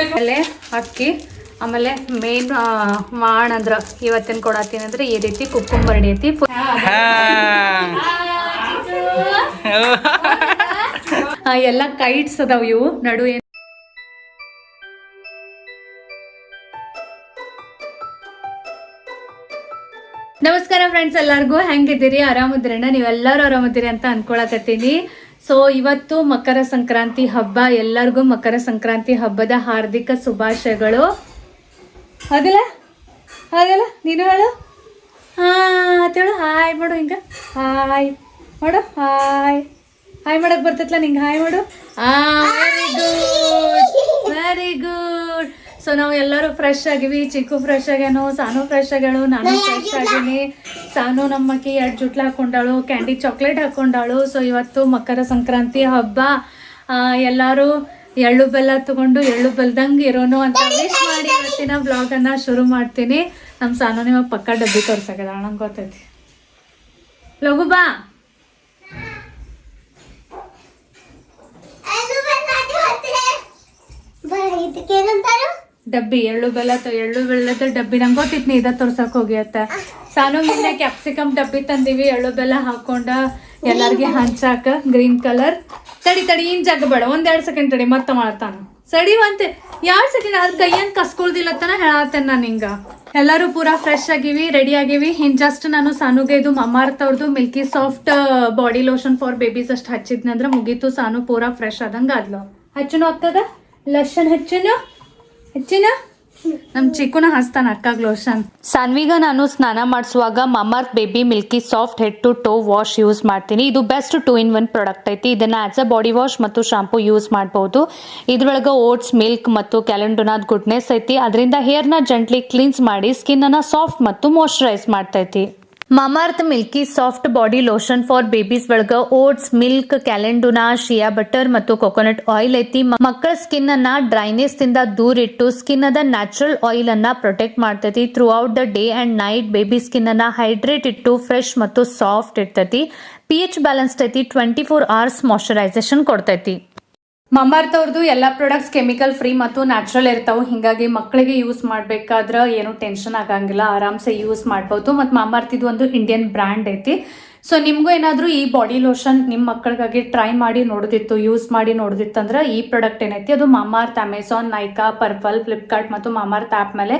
ಆಮೇಲೆ ಅಕ್ಕಿ ಆಮೇಲೆ ಮೇನ್ ಮಾಣ ಅಂದ್ರ ಇವತ್ತಿನ ಕೊಡತ್ತೀನಿ ಅಂದ್ರೆ ಈ ರೀತಿ ಕುಕ್ಕುಂಬರ್ಡಿ ಐತಿ. ಎಲ್ಲ ಕೈಟ್ಸ್ ಅದಾವ ಇವು. ನಡು ಏನ್ ನಮಸ್ಕಾರ ಫ್ರೆಂಡ್ಸ್ ಎಲ್ಲರಿಗೂ. ಹೆಂಗಿದ್ದೀರಿ? ಆರಾಮಿದ್ರೇನ? ನೀವೆಲ್ಲರೂ ಆರಾಮಿದ್ದೀರಿ ಅಂತ ಅನ್ಕೊಳಕತ್ತೀನಿ. ಸೊ ಇವತ್ತು ಮಕರ ಸಂಕ್ರಾಂತಿ ಹಬ್ಬ ಎಲ್ಲರಿಗೂ ಮಕರ ಸಂಕ್ರಾಂತಿ ಹಬ್ಬದ ಹಾರ್ದಿಕ ಶುಭಾಶಯಗಳು. ಅದಲ್ಲ ಅದಲ್ಲ ನೀನು ಹೇಳು. ಹಾ ಹೇಳು ಹಾಯ್ ಮಾಡು ಹಿಂಗ. ಹಾಯ್ ಮಾಡು. ಹಾಯ್ ಹಾಯ್ ಮಾಡಕ್ ಬರ್ತೈತ್ಲ ನಿಂಗೆ? ಹಾಯ್ ಮಾಡು. ಆ very good very good so ನಾವು ಎಲ್ಲರೂ ಫ್ರೆಶ್ ಆಗಿವಿ. ಚಿಕ್ಕು ಫ್ರೆಶ್ ಆಗ್ಯಾನು ಸಾನು ಫ್ರೆಶ್ ಆಗ್ಯಾಳು ನಾನು ಫ್ರೆಶ್ ಆಗೀನಿ. ಸಾನು ನಮ್ಮಕ್ಕಿ ಎರಡು ಜುಟ್ಲ ಹಾಕೊಂಡಾಳು ಕ್ಯಾಂಡಿ ಚಾಕ್ಲೇಟ್ ಹಾಕೊಂಡಾಳು. ಸೊ ಇವತ್ತು ಮಕರ ಸಂಕ್ರಾಂತಿ ಹಬ್ಬ. ಎಲ್ಲರೂ ಎಳ್ಳು ಬೆಲ್ಲ ತಗೊಂಡು ಎಳ್ಳು ಬೆಲ್ದಂಗೆ ಇರೋನು ಅಂತ ವಿಶ್ ಮಾಡಿ ಇವತ್ತಿನ ಬ್ಲಾಗನ್ನು ಶುರು ಮಾಡ್ತೀನಿ. ನಮ್ಮ ಸಾನು ನಿಮಗೆ ಪಕ್ಕ ಡಬ್ಬಿ ತೋರ್ಸಾಗದ ನಂಗೆ ಗೊತ್ತೈತಿ. ಲಘು ಬಾ. ಇದಕ್ಕೇನಂತಾರು ಡಬ್ಬಿ, ಎಳ್ಳು ಬೆಲ್ಲ ಎಳ್ಳು ಬೆಲ್ಲದ ಡಬ್ಬಿ ನಂಗೆ ಗೊತ್ತಿತ್ತು ನೀ ಇದ ತೋರ್ಸಕ್ ಹೋಗಿ ಅತ್ತ ಸಾನು ನಿನ್ನೆ ಕ್ಯಾಪ್ಸಿಕಮ್ ಡಬ್ಬಿ ತಂದಿವಿ, ಎಳ್ಳು ಬೆಲ್ಲ ಹಾಕೊಂಡ ಎಲ್ಲರಿಗೆ ಹಂಚಾಕ ಗ್ರೀನ್ ಕಲರ್ ತಡಿ ತಡಿ, ಇನ್ ಜಾಗ ಬೇಡ, ಒಂದೆರಡು ಸೆಕೆಂಡ್ ತಡಿ, ಮತ್ತೆ ಮಾಡ್ತಾನ. ಸಡಿವಂತೆ ಎರಡ್ ಸೆಕೆಂಡ್ ಅದ್ ಕೈಯನ್ ಕಸ್ಕೊಳ್ದಿಲ್ಲತ್ತನ ಹೇಳತ್ತೇನೆ ನಾನು ಹಿಂಗ ಎಲ್ಲರೂ ಪೂರಾ ಫ್ರೆಶ್ ಆಗಿವಿ ರೆಡಿ ಆಗಿವಿ. ಹಿಂಗೆ ಜಸ್ಟ್ ನಾನು ಸಾನುಗೆ ಇದು ಮಮಾರ್ತ್ ಅವ್ರದ್ದು milky soft body lotion for babies ಅಷ್ಟು ಹಚ್ಚಿದ್ನಂದ್ರ ಮುಗೀತು. ಸಾನು ಪೂರಾ ಫ್ರೆಶ್ ಆದಂಗ ಆದ್ಲು. ಹಚ್ಚನು ಆಗ್ತದ ಲಶನ್ ಹಚ್ಚುನು? ಹೆಚ್ಚಿನ? ನಮ್ ಚಿಕ್ಕುನ ಹಸ್ತಾನ ಅಕ್ಕಾಗ್ ಲೋಷನ್ ಸನ್ವಿಗ ನಾನು ಸ್ನಾನ ಮಾಡಿಸುವಾಗ Mamaearth baby milky soft head to toe wash use ಮಾಡ್ತೀನಿ. ಇದು best two in one product ಐತಿ. ಇದನ್ನ ಆಸ್ ಅ ಬಾಡಿ ವಾಶ್ ಮತ್ತು ಶಾಂಪೂ ಯೂಸ್ ಮಾಡಬಹುದು ಇದ್ರೊಳಗೆ ಓಟ್ಸ್, ಮಿಲ್ಕ್ ಮತ್ತು ಕ್ಯಾಲೆಂಡೋನಾದ್ ಗುಡ್ನೆಸ್ ಐತಿ. ಅದರಿಂದ ಹೇರ್ನ ಜೆಂಟ್ಲಿ ಕ್ಲೀನ್ಸ್ ಮಾಡಿ ಸ್ಕಿನ್ ಅನ್ನ ಸಾಫ್ಟ್ ಮತ್ತು ಮಾಯಶ್ಚರೈಸ್ ಮಾಡ್ತೈತಿ. Mamaearth milky soft body lotion for babies ಒಳಗ oats, milk, calendula, shea butter ಮತ್ತು ಕೊಕೊನಟ್ ಆಯಿಲ್ ಐತಿ. ಮಕ್ಕಳ ಸ್ಕಿನ್ ಅನ್ನ ಡ್ರೈನೆಸ್ ಇಂದ ದೂರ ಇಟ್ಟು ಸ್ಕಿನ್ ಅದ ನ್ಯಾಚುರಲ್ ಆಯಿಲ್ ಅನ್ನ ಪ್ರೊಟೆಕ್ಟ್ ಮಾಡ್ತೈತಿ. Throughout the day and night baby skin ಅನ್ನ ಹೈಡ್ರೇಟ್ ಇಟ್ಟು ಫ್ರೆಶ್ ಮತ್ತು ಸಾಫ್ಟ್ ಇರ್ತೈತಿ ಪಿ ಎಚ್ ಬ್ಯಾಲೆನ್ಸ್ಡ್ ಐತಿ, ಟ್ವೆಂಟಿ ಫೋರ್ ಅವರ್ಸ್ ಮಾಯಶ್ಚರೈಸೇಷನ್ ಕೊಡ್ತೈತಿ. ಮಮಾರ್ತ್ ಅವ್ರದ್ದು ಎಲ್ಲ ಪ್ರಾಡಕ್ಟ್ಸ್ ಕೆಮಿಕಲ್ ಫ್ರೀ ಮತ್ತು ನ್ಯಾಚುರಲ್ ಇರ್ತಾವೆ. ಹಿಂಗಾಗಿ ಮಕ್ಕಳಿಗೆ ಯೂಸ್ ಮಾಡಬೇಕಾದ್ರೆ ಏನು ಟೆನ್ಷನ್ ಆಗಂಗಿಲ್ಲ. ಆರಾಮ್ಸೆ ಯೂಸ್ ಮಾಡ್ಬೋದು. ಮತ್ತು ಇದು ಒಂದು ಇಂಡಿಯನ್ ಬ್ರ್ಯಾಂಡ್ ಐತಿ. ಸೊ ನಿಮಗೂ ಏನಾದರೂ ಈ ಬಾಡಿ ಲೋಷನ್ ನಿಮ್ಮ ಮಕ್ಕಳಿಗಾಗಿ ಟ್ರೈ ಮಾಡಿ ನೋಡೋದಿತ್ತು ಯೂಸ್ ಮಾಡಿ ನೋಡೋದಿತ್ತಂದ್ರೆ ಈ ಪ್ರಾಡಕ್ಟ್ ಏನೈತಿ? ಅದು Mamaearth Amazon Nykaa Purplle Flipkart ಮತ್ತು ಮಾಮಾರ್ತ್ ಆ್ಯಪ್ ಮೇಲೆ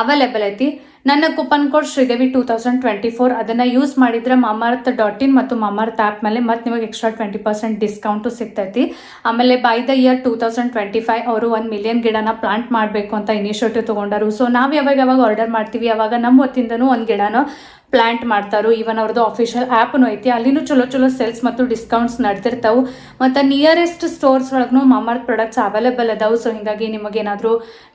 ಅವೈಲೇಬಲ್ ಐತಿ. ನನ್ನ coupon code Sridevi two thousand twenty four ಅದನ್ನು ಯೂಸ್ ಮಾಡಿದ್ರೆ ಮಾಮಾರ್ತ್ ಡಾಟ್ ಇನ್ ಮತ್ತು ಮಾಮಾರ್ತ್ ಆ್ಯಪ್ ಮೇಲೆ ಮತ್ತೆ ನಿಮಗೆ ಎಕ್ಸ್ಟ್ರಾ ಟ್ವೆಂಟಿ ಪರ್ಸೆಂಟ್ ಡಿಸ್ಕೌಂಟು ಸಿಗ್ತೈತಿ. ಆಮೇಲೆ by the year two thousand twenty five ಅವರು ಒಂದು ಮಿಲಿಯನ್ ಗಿಡನ ಪ್ಲಾಂಟ್ ಮಾಡಬೇಕು ಅಂತ ಇನಿಷಿಯೇಟಿವ್ ತೊಗೊಂಡರು. ಸೊ ನಾವು ಯಾವಾಗ ಯಾವಾಗ ಆರ್ಡರ್ ಮಾಡ್ತೀವಿ, ಅವಾಗ ನಮ್ಮ ಹೊತ್ತಿಂದನೂ ಒಂದು ಗಿಡನ ಪ್ಲಾಂಟ್ ಮಾಡ್ತಾರೋ ಇವನ್ ಅವ್ರದ್ದು ಅಫಿಷಿಯಲ್ ಆ್ಯಪ್ನು ಐತಿ, ಅಲ್ಲಿನೂ ಚಲೋ ಚಲೋ ಸೇಲ್ಸ್ ಮತ್ತು ಡಿಸ್ಕೌಂಟ್ಸ್ ನಡೆದಿರ್ತಾವೆ. ಮತ್ತು ನಿಯರೆಸ್ಟ್ ಸ್ಟೋರ್ಸ್ ಒಳಗೂ ಮಾಮಾರ್ತ್ ಪ್ರಾಡಕ್ಟ್ಸ್ ಅವೈಲೇಬಲ್ ಅದಾವೆ. ಸೊ ಹಿಂಗಾಗಿ ನಿಮಗೇನಾದರೂ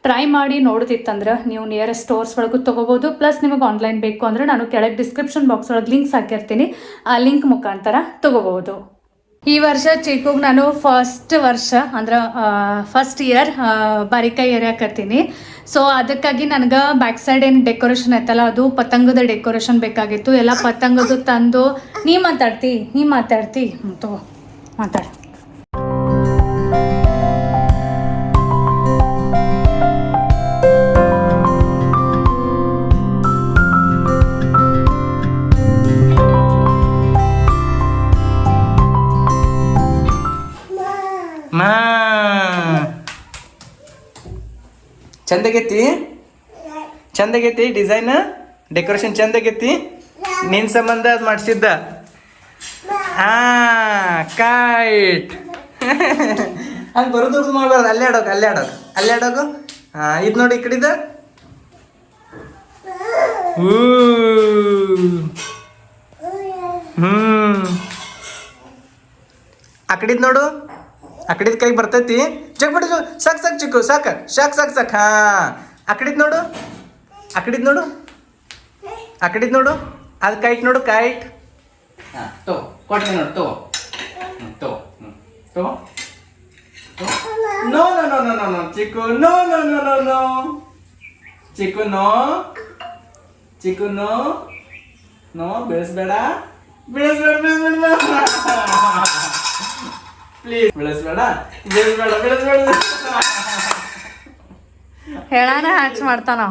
ಟ್ರೈ ಮಾಡಿ ನೋಡ್ತಿತ್ತಂದ್ರೆ ನೀವು ನಿಯರೆಸ್ಟ್ ಸ್ಟೋರ್ಸ್ ಒಳಗೂ ತೊಗೋಬೋದು. ಪ್ಲಸ್ ನಿಮಗೆ ಆನ್ಲೈನ್ ಬೇಕು ಅಂದರೆ ನಾನು ಕೆಳಗೆ ಡಿಸ್ಕ್ರಿಪ್ಷನ್ ಬಾಕ್ಸ್ ಒಳಗೆ ಲಿಂಕ್ಸ್ ಹಾಕಿರ್ತೀನಿ. ಆ ಲಿಂಕ್ ಮುಖಾಂತರ ತೊಗೋಬೋದು ಈ ವರ್ಷ ಚಿಕ್ಕ ನಾನು ಫಸ್ಟ್ ವರ್ಷ, ಅಂದ್ರೆ ಫಸ್ಟ್ ಇಯರ್ ಬಾರಿಕಾಯಿ ಎರಿಯಾಕತ್ತೀನಿ ಸೊ ಅದಕ್ಕಾಗಿ ನನಗೆ ಬ್ಯಾಕ್ ಸೈಡ್ ಏನು ಡೆಕೋರೇಷನ್ ಐತಲ್ಲ, ಅದು ಪತಂಗದ ಡೆಕೋರೇಷನ್ ಬೇಕಾಗಿತ್ತು. ಎಲ್ಲ ಪತಂಗದು ತಂದು, ನೀ ಮಾತಾಡ್ತಿ ನೀ ಮಾತಾಡ್ತಿ ಅಂತ ಚಂದಾಗೈತಿ ಚಂದಾಗೈತಿ ಡಿಸೈನ್ ಡೆಕೋರೇಷನ್ ಚಂದಾಗೈತಿ ನಿನ್ ಸಂಬಂಧ ಅದು ಮಾಡಿಸಿದ್ದ? ಹಾ, ಕೈಟ್. ಹಂಗೆ ಬರೋದು ಮಾಡ್ಬಾರ್ದು, ಅಲ್ಲೇ ಆಡೋಕ್ ಅಲ್ಲೇ ಆಡೋಕ್. ಅಲ್ಲೇ ಆಡೋಕು? ಹಾ, ಇದು ನೋಡಿ ಈ ಕಡಿದ. ಹ್ಮ್. ಆ ಕಡಿದ್ ನೋಡು. ಆ ಕೈ ಬರ್ತೈತಿ? ಚಕ್ ಬಿಡು ಸಾಕ್ ಸಾಕ್ ಚಿಕ್ಕು, ಸಾಕ. ಸಾಕು, ಸಾಕ್ ಸಾಕ್. ಹಾ. ಆ ನೋಡು. ಆ ನೋಡು. ಆ ನೋಡು. ಅದು ಕೈಟ್ ನೋಡು, ಕೈಟ್. ಹಾಂ, ತೋ, ಕೊಡ್ತೀನಿ ನೋಡು, ತೋ. ತೋ ತೋ. No no no no no no, Chikku, no no no no no. Chikku no. Chikku, no. No ಬೆಳೆಸ್ಬೇಡ ಬೆಳೆಸ್ಬೇಡ ಬೆಳೆಸ್ಬೇಡ. ಪ್ಲೀಸ್ ಬೆಳೆಸ್ಬೇಡ. ಬೆಳೆಸ್ಬೇಡ ಬೆಳೆಸ್ಬೇಡ. ಹೇಳಾನ ಹ್ಯಾಕ್ಸ್ ಮಾಡ್ತಾನ.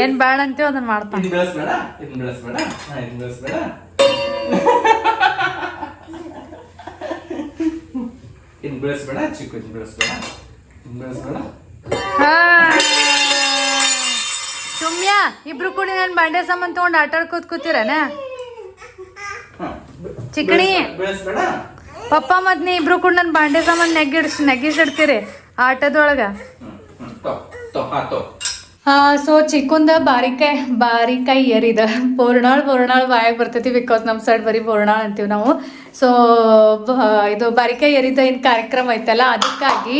ಏನ್ ಬ್ಯಾಡ ಅಂತೀವ ಅದನ್ನ ಮಾಡ್ತಾನ. ಇದು ಬೆಳೆಸ್ಬೇಡ ಇದನ್ನ ಬೆಳೆಸ್ಬೇಡ. ಹಾ ಇದನ್ನ ಬೆಳೆಸ್ಬೇಡ. ಇದನ್ನ ಬೆಳೆಸ್ಬೇಡ ಚಿಕ್ಕ ಇದನ್ನ ಬೆಳೆಸ್ಬೇಡ. ಇದನ್ನ ಬೆಳೆಸ್ಬೇಡ. ಸುಮ್ಯಾ ಇಬ್ರು ಕೂಡಿ ನನ್ ಬಾಂಡೆ ಸಾಮಾನು ತಗೊಂಡ್ ಆಟ ಆಡ್ಕೋತ ಕೂತಿರನ? ಹಾ ಚಿಕಣಿ ಬೆಳೆಸ್ಬೇಡ. ಪಪ್ಪ ಮತ್ ನೀ ಇಬ್ರು ಕೂಡ ನನ್ನ ಬಾಂಡೆ ಸಾಮಾನು ನೆಗ್ಗಿಡ್ಸ್ ನೆಗ್ಗಿಸಿಡ್ತೀರಿ ಆಟದೊಳಗೆ. ಸೊ ಚಿಕ್ಕುಂದ ಬಾರಿಕಾಯಿ ಬಾರಿಕಾಯಿ ಏರಿದ. ಪೂರ್ಣಾಳ್ ಪೂರ್ಣಾಳ್ ಬಾಯಾಗ ಬರ್ತೈತಿ ಬಿಕಾಸ್ ನಮ್ಮ ಸೈಡ್ ಬರೀ ಪೂರ್ಣಾಳ್ ಅಂತೀವಿ ನಾವು. ಸೊ ಇದು ಬಾರಿಕಾಯಿ ಏರಿದ ಏನು ಕಾರ್ಯಕ್ರಮ ಐತಲ್ಲ ಅದಕ್ಕಾಗಿ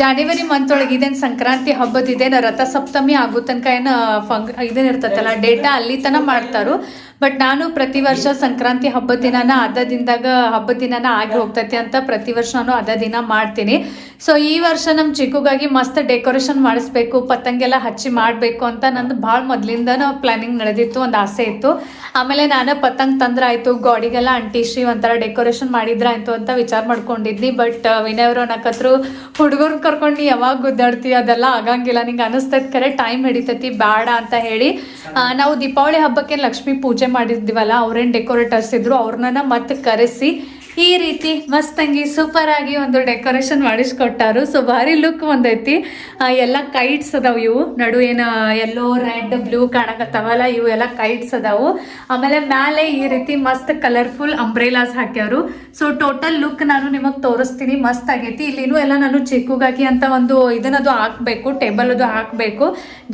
ಜಾನ್ವರಿ ಮಂತ್ ಒಳಗೆ ಇದೇನು ಸಂಕ್ರಾಂತಿ ಹಬ್ಬದ ಇದೇನು ರಥಸಪ್ತಮಿ ಆಗೋ ತನಕ ಏನು ಫಂಕ್ ಇದೇನು ಇರ್ತೈತಲ್ಲ ಡೇಟಾ ಅಲ್ಲಿ ತನಕ ಮಾಡ್ತಾರು. ಬಟ್ ನಾನು ಪ್ರತಿ ವರ್ಷ ಸಂಕ್ರಾಂತಿ ಹಬ್ಬದ ದಿನನ ಅದ ದಿನದಾಗ ಹಬ್ಬದ ದಿನನ ಆಗಿ ಹೋಗ್ತೈತಿ ಅಂತ ಪ್ರತಿ ವರ್ಷ ನಾನು ಅದ ದಿನ ಮಾಡ್ತೀನಿ. ಸೊ ಈ ವರ್ಷ ನಮ್ಮ ಚಿಕ್ಕಗಾಗಿ ಮಸ್ತ್ ಡೆಕೋರೇಷನ್ ಮಾಡಿಸ್ಬೇಕು, ಪತಂಗೆಲ್ಲ ಹಚ್ಚಿ ಮಾಡಬೇಕು ಅಂತ ನಂದು ಭಾಳ ಮೊದಲಿಂದ ಪ್ಲಾನಿಂಗ್ ನಡೆದಿತ್ತು, ಒಂದು ಆಸೆ ಇತ್ತು. ಆಮೇಲೆ ನಾನು ಪತಂಗ್ ತಂದ್ರೆ ಆಯಿತು ಗಾಡಿಗೆಲ್ಲ ಅಂಟಿಸಿ ಒಂಥರ ಡೆಕೋರೇಷನ್ ಮಾಡಿದ್ರೆ ಆಯಿತು ಅಂತ ವಿಚಾರ ಮಾಡ್ಕೊಂಡಿದ್ನಿ ಬಟ್ ವಿನಯ್ ಅವರು ಅನ್ನಕತ್ರು ಹುಡುಗರ್ನ ಕರ್ಕೊಂಡು ಯಾವಾಗ ಗುದ್ದಾಡ್ತಿ ಅದೆಲ್ಲ ಆಗಂಗಿಲ್ಲ, ನಿಂಗೆ ಅನಿಸ್ತೈತೆ ಕರೆ ಟೈಮ್ ಹಿಡಿತೈತಿ ಬೇಡ ಅಂತ ಹೇಳಿ ನಾವು ದೀಪಾವಳಿ ಹಬ್ಬಕ್ಕೆ ಲಕ್ಷ್ಮೀ ಪೂಜೆ ಮಾಡಿದ್ವಲ್ಲ ಅವ್ರೇನು ಡೆಕೋರೇಟರ್ಸ್ ಇದ್ರು ಅವ್ರನ್ನ ಮತ್ತೆ ಕರೆಸಿ ಈ ರೀತಿ ಮಸ್ತಂಗಿ ಸೂಪರ್ ಆಗಿ ಒಂದು ಡೆಕೋರೇಷನ್ ಮಾಡಿಸ್ಕೊಟ್ಟಾರು. ಸೊ ಭಾರಿ ಲುಕ್ ಒಂದೈತಿ. ಎಲ್ಲ ಕೈಟ್ಸ್ ಅದಾವ ಇವು. ನಡು ಏನು ಎಲ್ಲೋ ರೆಡ್ ಬ್ಲೂ ಕಾಣಕತ್ತಾವಲ್ಲ, ಇವು ಎಲ್ಲ ಕೈಟ್ಸ್ ಅದಾವು. ಆಮೇಲೆ ಮ್ಯಾಲೆ ಈ ರೀತಿ ಮಸ್ತ್ ಕಲರ್ಫುಲ್ ಅಂಬ್ರೇಲಾಸ್ ಹಾಕ್ಯಾರು ಸೊ ಟೋಟಲ್ ಲುಕ್ ನಾನು ನಿಮಗೆ ತೋರಿಸ್ತೀನಿ. ಮಸ್ತ್ ಆಗೈತಿ. ಇಲ್ಲಿನೂ ಎಲ್ಲ ನಾನು ಚಿಕ್ಕಗಾಕಿ ಅಂತ ಒಂದು ಇದನ್ನದು ಹಾಕ್ಬೇಕು ಟೇಬಲ್ ಅದು ಹಾಕಬೇಕು.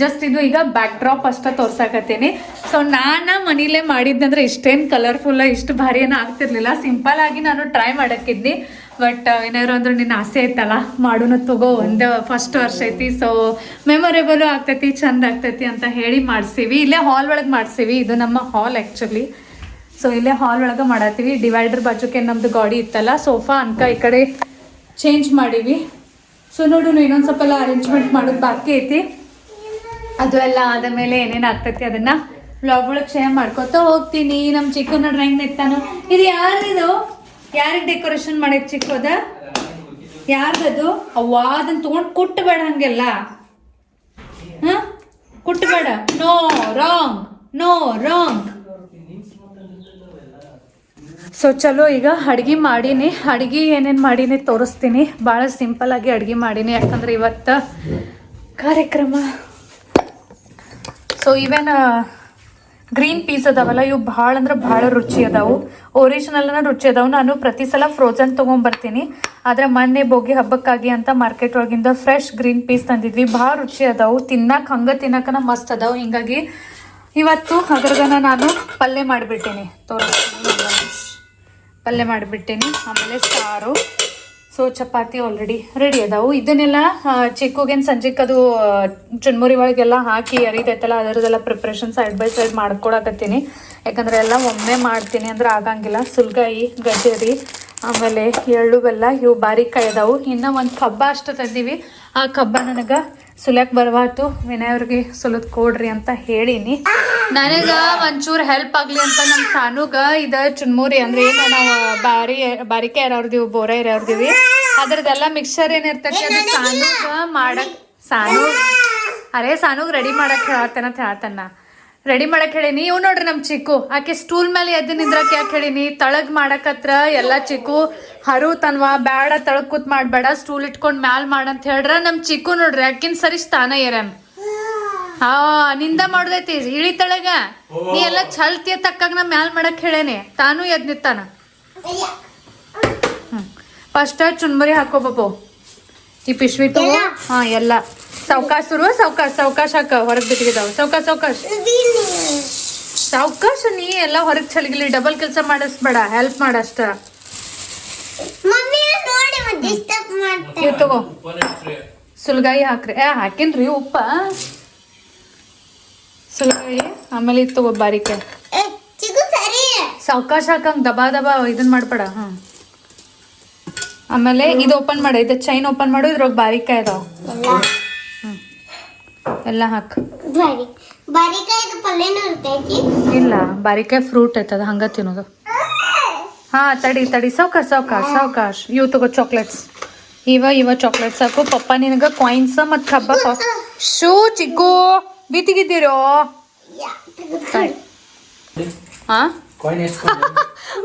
ಜಸ್ಟ್ ಇದು ಈಗ ಬ್ಯಾಕ್ ಡ್ರಾಪ್ ಅಷ್ಟೇ ತೋರ್ಸಾಕತ್ತೀನಿ. ಸೊ ನಾನು ಮನೇಲೆ ಮಾಡಿದ್ದಂದ್ರೆ ಇಷ್ಟೇನು ಕಲರ್ಫುಲ್ ಇಷ್ಟು ಭಾರಿ ಏನೂ ಆಗ್ತಿರ್ಲಿಲ್ಲ. ಸಿಂಪಲ್ ಆಗಿ ನಾನು ಟ್ರೈ ಮಾಡಕ್ಕಿದ್ನಿ. ಬಟ್ ಏನಾದ್ರು ಅಂದ್ರೆ ನಿನ್ನ ಆಸೆ ಐತಲ್ಲ ಮಾಡೋಣ ತಗೋ, ಒಂದು ಫಸ್ಟ್ ವರ್ಷ ಐತಿ. ಸೊ ಮೆಮೊರೇಬಲು ಆಗ್ತೈತಿ, ಚಂದ ಆಗ್ತೈತಿ ಅಂತ ಹೇಳಿ ಮಾಡಿಸೀವಿ. ಇಲ್ಲೇ ಹಾಲ್ ಒಳಗೆ ಮಾಡಿಸೀವಿ. ಇದು ನಮ್ಮ ಹಾಲ್ ಆ್ಯಕ್ಚುಲಿ ಸೊ ಇಲ್ಲೇ ಹಾಲ್ ಒಳಗೆ ಮಾಡತ್ತೀವಿ. ಡಿವೈಡರ್ ಬಾಜುಕೆ ನಮ್ದು ಗಾಡಿ ಇತ್ತಲ್ಲ ಸೋಫಾ ಅನ್ಕ ಈ ಕಡೆ ಚೇಂಜ್ ಮಾಡೀವಿ. ಸೊ ನೋಡು ಇನ್ನೊಂದು ಸ್ವಲ್ಪ ಎಲ್ಲ ಅರೇಂಜ್ಮೆಂಟ್ ಮಾಡೋದು ಬಾಕಿ ಐತಿ. ಅದು ಎಲ್ಲ ಆದ ಮೇಲೆ ಏನೇನು ಆಗ್ತೈತಿ ಅದನ್ನ ಬ್ಲಾಗ್ ಒಳಗೆ ಶೇರ್ ಮಾಡ್ಕೊತಾ ಹೋಗ್ತೀನಿ. ನಮ್ಮ ಚಿಕ್ಕನ ಡ್ರಾಯಿಂಗ್ ನೆತ್ತಾನು ಇದು ಯಾರಿದು ಯಾರಿಗೆ ಡೆಕೋರೇಷನ್ ಮಾಡಕ್ ಚಿಕ್ಕದ? ಯಾರ್ದದು? ಅವ್ವ ಅದನ್ನ ತಗೊಂಡ್ ಕುಟ್ಟಬೇಡ ಹಂಗೆಲ್ಲ. ಹ? ಕುಟ್ಟಬೇಡ no wrong no wrong so ಚಲೋ, ಈಗ ಅಡ್ಗೆ ಮಾಡೀನಿ. ಅಡ್ಗೆ ಏನೇನು ಮಾಡೀನಿ ತೋರಿಸ್ತೀನಿ. ಭಾಳ ಸಿಂಪಲ್ ಆಗಿ ಅಡ್ಗೆ ಮಾಡೀನಿ. ಯಾಕಂದ್ರೆ ಇವತ್ತು ಕಾರ್ಯಕ್ರಮ. ಸೊ ಇವೇನ ಗ್ರೀನ್ ಪೀಸ್ ಅದಾವಲ್ಲ, ಇವು ಭಾಳ ಅಂದ್ರೆ ಭಾಳ ರುಚಿ ಅದಾವು. ಒರಿಜಿನಲ್ನ ರುಚಿ ಅದಾವು. ನಾನು ಪ್ರತಿ ಸಲ ಫ್ರೋಜನ್ ತೊಗೊಂಬರ್ತೀನಿ. ಆದರೆ ಮೊನ್ನೆ ಬೋಗಿ ಹಬ್ಬಕ್ಕಾಗಿ ಅಂತ ಮಾರ್ಕೆಟ್ ಒಳಗಿಂದ ಫ್ರೆಶ್ ಗ್ರೀನ್ ಪೀಸ್ ತಂದಿದ್ವಿ. ಭಾಳ ರುಚಿ ಅದಾವು. ತಿನ್ನಕ್ಕೆ ಹಂಗೆ ತಿನ್ನಕನ ಮಸ್ತ್ ಅದಾವು. ಹಿಂಗಾಗಿ ಇವತ್ತು ಅದ್ರಗನ ನಾನು ಪಲ್ಯ ಮಾಡಿಬಿಟ್ಟೀನಿ. ತೋರಿಸ್ತೀನಿ. ಪಲ್ಯ ಮಾಡಿಬಿಟ್ಟೀನಿ. ಆಮೇಲೆ ಸಾರು. ಸೊ ಚಪಾತಿ ಆಲ್ರೆಡಿ ರೆಡಿ ಅದಾವು. ಇದನ್ನೆಲ್ಲ ಚಿಕ್ಕುಗೇನು ಸಂಜೆಗೆ ಅದು ಚುಣ್ಮುರಿ ಒಳಗೆಲ್ಲ ಹಾಕಿ ಅರಿತೈತಲ್ಲ ಅದರದೆಲ್ಲ ಪ್ರಿಪ್ರೇಷನ್ ಸೈಡ್ ಬೈ ಸೈಡ್ ಮಾಡ್ಕೊಳಕತ್ತೀನಿ. ಯಾಕಂದ್ರೆ ಎಲ್ಲ ಒಮ್ಮೆ ಮಾಡ್ತೀನಿ ಅಂದ್ರೆ ಆಗಂಗಿಲ್ಲ. ಸುಲ್ಗಾಯಿ, ಗಜರಿ, ಆಮೇಲೆ ಎಳ್ಳು ಬೆಲ್ಲ, ಇವು ಬಾರಿಕಾಯಿ ಅದಾವು. ಇನ್ನೂ ಒಂದು ಕಬ್ಬ ಅಷ್ಟು ತಂದೀವಿ. ಆ ಕಬ್ಬ ನನಗೆ ಸುಲ್ಯಾಕ್ ಬರಬಾರ್ದು ವಿನಯವ್ರಿಗೆ ಸುಲದ್ ಕೊಡ್ರಿ ಅಂತ ಹೇಳೀನಿ. ನನಗ ಒಂಚೂರು ಹೆಲ್ಪ್ ಆಗ್ಲಿ ಅಂತ ನಮ್ಮ ಸಾನುಗ ಇದ ಚುನ್ಮುರಿ ಅಂದ್ರೆ ಏನು ನಾವು ಬಾರಿ, ಬಾರಿಕೆ ಇರೋರ್ದಿವಿ, ಬೋರ ಇರೋರ್ದಿವಿ. ಅದ್ರದ್ದೆಲ್ಲ ಮಿಕ್ಸರ್ ಏನಿರ್ತೈತಿ ಅದು ಸಾನುಗ ಮಾಡಕ್ ಸಾನು ಅರೇ ಸಾನುಗ್ ರೆಡಿ ಮಾಡಕ್ ಹೇಳತ್ತೇನ ಅಂತ ಹೇಳ್ತಾನ ರೆಡಿ ಮಾಡಕ್ ಹೇಳಿನಿ. ಇವ್ ನೋಡ್ರಿ ನಮ್ ಚಿಕ್ಕು. ಆಕೆ ಸ್ಟೂಲ್ ಮೇಲೆ ಎದ್ದು ನಿಂದ್ರಕ್ ಯಾಕೆ ಹೇಳಿನಿ? ತಳಗ್ ಮಾಡಕತ್ರ ಎಲ್ಲಾ ಚಿಕ್ಕು ಹರು ತನ್ವಾ ಬೇಡ ತಳಗ್ ಕೂತ್ ಮಾಡ್ಬೇಡ ಸ್ಟೂಲ್ ಇಟ್ಕೊಂಡ್ ಮ್ಯಾಲ್ ಮಾಡಂತ ಹೇಳ್ರ. ನಮ್ ಚಿಕ್ಕು ನೋಡ್ರಿ ಆಕಿನ್ ಸರಿ ಸ್ಥಾನ ಏರನ್ ಹಾ ನಿಂದ ಮಾಡ್ದೈತಿ ಇಳಿ ತಳಗ. ನೀ ಎಲ್ಲ ಚಲ್ತಿಯ ತಕ್ಕಾಗ ನಾ ಮ್ಯಾಲ್ ಮಾಡಕ್ ಹೇಳೇನಿ. ತಾನು ಎದ್ ನಿತ್ತಾನ ಫಸ್ಟ್ ಚುನ್ಮುರಿ ಹಾಕೋ ಬಾಬು ಈ ಪಿಶ್ವಿ ತಗೋ. ಹಾ ಎಲ್ಲ. ಸಾವ್ಕಾಶ ಶುರು? ಸಾವಕಾಶ ಸಾವಕಾಶ ಹಾಕ ಹೊರಗೆ ಬಿಟ್ಟಿದ್ದಾವ ಸಾವಕಾಶ ಸಾವಕಾಶ. ಸಾವಕಾಶ ನೀ ಎಲ್ಲ ಹೊರಗೆ ಚಲಗಿಲಿ ಡಬಲ್ ಕೆಲಸ ಮಾಡಿಸ್ಬೇಡ ಹೆಲ್ಪ್ ಮಾಡಷ್ಟ. ಮಮ್ಮಿ ನೋಡಿ ಮತ್ತೆ ಡಿಸ್ಟರ್ಬ್ ಮಾಡ್ತಾರೆ ಇವ್ ತಗೋ. ಸುಲ್ಗಾಯಿ ಹಾಕ್ರಿ. ಏ ಹಾಕಿನ್ರಿ ಉಪ್ಪ. ಸುಲ್ಗಾಯಿ ಆಮೇಲೆ ಇದು ತಗೋ ಬಾರಿಕೆ. ಏ ಚಿಗು ಸರಿ. ಸಾವ್ಕಾಶ ಹಾಕಂಗ್ ದಬಾ ದಬಾ ಇದನ್ ಮಾಡ್ಬೇಡ ಹ್ಮ್. ಆಮೇಲೆ ಇದು ಓಪನ್ ಮಾಡ. ಇದು ಚೈನ್ ಓಪನ್ ಮಾಡು. ಇದ್ರೊಳಗೆ ಬಾರಿಕಾಯಿ ಅದಾವ. ಎಲ್ಲ ಹಾಕ್. ಇಲ್ಲ ಬಾರಿಕಾಯಿ ಫ್ರೂಟ್ ಐತದ ಹಂಗ ತಿನ್ನೋದು. ಹಾ ತಡಿ ತಡಿ ಸಾವ್ಕಾಶ್ ಸಾವ್ಕಾಶ್ ಸಾವ್ಕಾಶ್ ಇವು ತಗೋ ಚಾಕ್ಲೇಟ್ಸ್ ಇವ ಇವ ಚಾಕ್ಲೇಟ್ ಸಾಕು. ಪಪ್ಪ ನಿನಗ ಕಾಯಿನ್ಸ್ ಮತ್ ಹಬ್ಬ ಶೂ ಚಿಕ್ಕು ಬಿತ್ತಿಗಿದ್ದೀರೋ ಹಾ?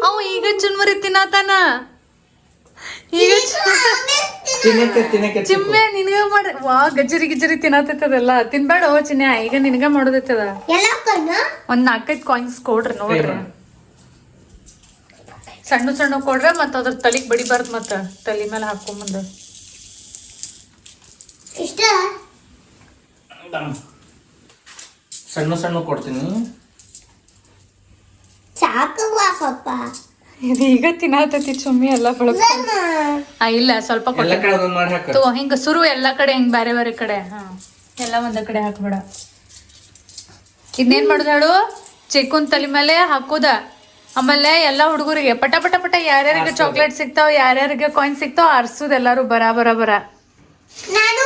ಅವ ಈಗ ಚುನ್ಮರಿ ತಿನ್ನತಾನ. ಈಗ ತಿನ್ನಕ್ಕೆ ತಿನ್ನಕ್ಕೆ ಚಿಮ್ಮೆ ನಿನಗ ಮಾಡ ವಾ ಗಜ್ಜರಿ ಗಿಜ್ಜರಿ ತಿನ್ನತ್ತದಲ್ಲ ತಿನ್ಬೇಡ ಓ ಚಿನ್ನೆ ಈಗ ನಿನಗ ಮಾಡೋದೈತದ ಒಂದ್ ನಾಲ್ಕೈದು ಕಾಯಿನ್ಸ್ ಕೊಡ್ರಿ ನೋಡ್ರಿ. ಸಣ್ಣ ಸಣ್ಣ ಕೊಡ್ರೆ ಮತ್ತ ಅದ್ರ ತಲಿಗ್ ಬಡಿಬಾರ್ದು ಮತ್ತ ತಲಿ ಮೇಲೆ ಹಾಕೊಂಬಂದ. ಇಷ್ಟ? ಸಣ್ಣ ಸಣ್ಣ ಕೊಡ್ತೀನಿ. ಸಾಕು ಇದು ಈಗ ತಿನ್ನತೈತಿ ಚುಮ್ಮಿ ಎಲ್ಲ ಬಳಕ ಆ ಇಲ್ಲ ಸ್ವಲ್ಪ ಎಲ್ಲ ಕಡೆ ಮಾಡಿ ಹಾಕ. ತಗೋ ಹಿಂಗ ಸುರು ಎಲ್ಲಾ ಕಡೆ ಹಿಂಗ ಬೇರೆ ಬೇರೆ ಕಡೆ. ಹಾ ಎಲ್ಲ ಒಂದ ಕಡೆ ಹಾಕ್ಬೇಡ. ಇದನ್ನೇನ್ ಮಾಡುದು ಹೇಳು? ಚಿಕ್ಕನ್ ತಲೆ ಮೇಲೆ ಹಾಕುದ. ಆಮೇಲೆ ಎಲ್ಲ ಹುಡುಗರಿಗೆ ಪಟ ಪಟ ಪಟ ಯಾರ್ಯಾರಿಗೆ ಚಾಕ್ಲೇಟ್ ಸಿಗ್ತಾವ ಯಾರ್ಯಾರಿಗೆ ಕಾಯಿನ್ ಸಿಗ್ತಾವ ಅರ್ಸುದ ಎಲ್ಲಾರು ಬರ ಬರ ಬರ ನಾನು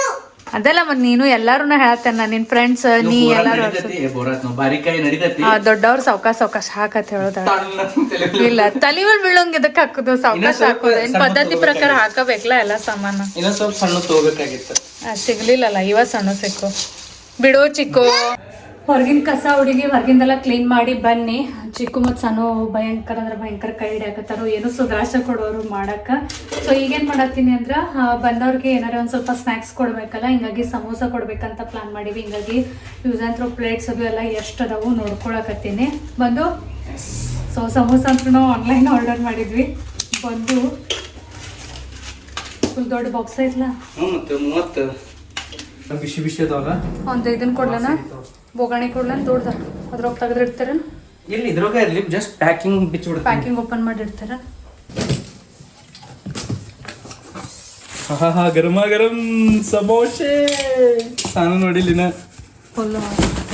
ಅದೆಲ್ಲ ಮತ್ ನೀನು ಎಲ್ಲಾರುನು ಹೇಳತ್ತೆನ ನಿನ್ ಫ್ರೆಂಡ್ಸ್ ನೀ ಎಲ್ಲಾರು ದೊಡ್ಡವ್ರ ಸಾವಕಾಶ ಅವಕಾಶ ಸಾವ್ಕಾಶ ಹಾಕತ್ ಹೇಳುದ. ಇಲ್ಲ ತಲೆ ಮೇಲೆ ಬೀಳೋಂಗ್ ಇದಕ್ಕೆ ಹಾಕುದು ಸಾವ್ಕಾಶ ಹಾಕುದು. ಏನ್ ಪದ್ಧತಿ ಪ್ರಕಾರ ಹಾಕಬೇಕಲ್ಲ ಎಲ್ಲಾ ಸಾಮಾನು? ಸಣ್ಣ ಸಿಗ್ಲಿಲ್ಲಲ್ಲ ಇವ ಸಣ್ಣ ಸಿಕ್ಕು. ಬಿಡೋ ಚಿಕ್ಕು. ಹೊರಗಿನ ಕಸ ಹುಡುಗಿ ಹೊರಗಿಂದೆಲ್ಲ ಕ್ಲೀನ್ ಮಾಡಿ ಬನ್ನಿ. ಚಿಕ್ಕು ಮತ್ತು ಸಣ್ಣ ಭಯಂಕರ ಅಂದ್ರೆ ಭಯಂಕರ ಕೈ ಹಿಡಿಯಾಕತ್ತಾರು ಏನು ಸುಧಾರ್ಶ ಕೊಡೋರು ಮಾಡಕ್ಕ. ಸೊ ಈಗೇನು ಮಾಡತ್ತೀನಿ ಅಂದ್ರ ಬಂದವ್ರಿಗೆ ಏನಾರ ಒಂದು ಸ್ವಲ್ಪ ಸ್ನ್ಯಾಕ್ಸ್ ಕೊಡ್ಬೇಕಲ್ಲ ಹಿಂಗಾಗಿ ಸಮೋಸ ಕೊಡ್ಬೇಕಂತ ಪ್ಲಾನ್ ಮಾಡೀವಿ. ಹಿಂಗಾಗಿ ಯೂಸ್ ಆ್ಯಂಡ್ ಥ್ರೋ ಪ್ಲೇಟ್ಸ್ ಅದು ಎಲ್ಲ ಎಷ್ಟು ಅದಾವು ನೋಡ್ಕೊಳಕತ್ತೀನಿ. ಬಂದು ಸೊ ಸಮೋಸ ಅಂತೂ ನಾವು ಆನ್ಲೈನ್ ಆರ್ಡರ್ ಮಾಡಿದ್ವಿ. ಬಂದು ಫುಲ್ ದೊಡ್ಡ ಬಾಕ್ಸ್ ಐತ್ಲಾ? ಬಿಸಿ ಬಿಸಿ ಒಂದು ಇದನ್ನ ಕೊಡ್ಲನ? ಬೋಗಾಣಿ ಕೊಡ್ಲಂತ ದೊಡ್ಡದ. ಅದ್ರೊಳಗೆ ತೆಗೆದು ಇಡ್ತಾರ ಇಲ್ಲಿ ಇದ್ರಾಗ ಇರ್ಲಿ ಜಸ್ಟ್ ಪ್ಯಾಕಿಂಗ್ ಬಿಚ್ಚಿಬಿಡ್ತೀನಿ ಪ್ಯಾಕಿಂಗ್ ಓಪನ್ ಮಾಡಿ ಇಡ್ತಾರ ಹಾ ಗರಮ ಗರಂ ಸಮೋಸೆ. ನಾನು ನೋಡಿಲ್ಲಿನ ಫುಲ್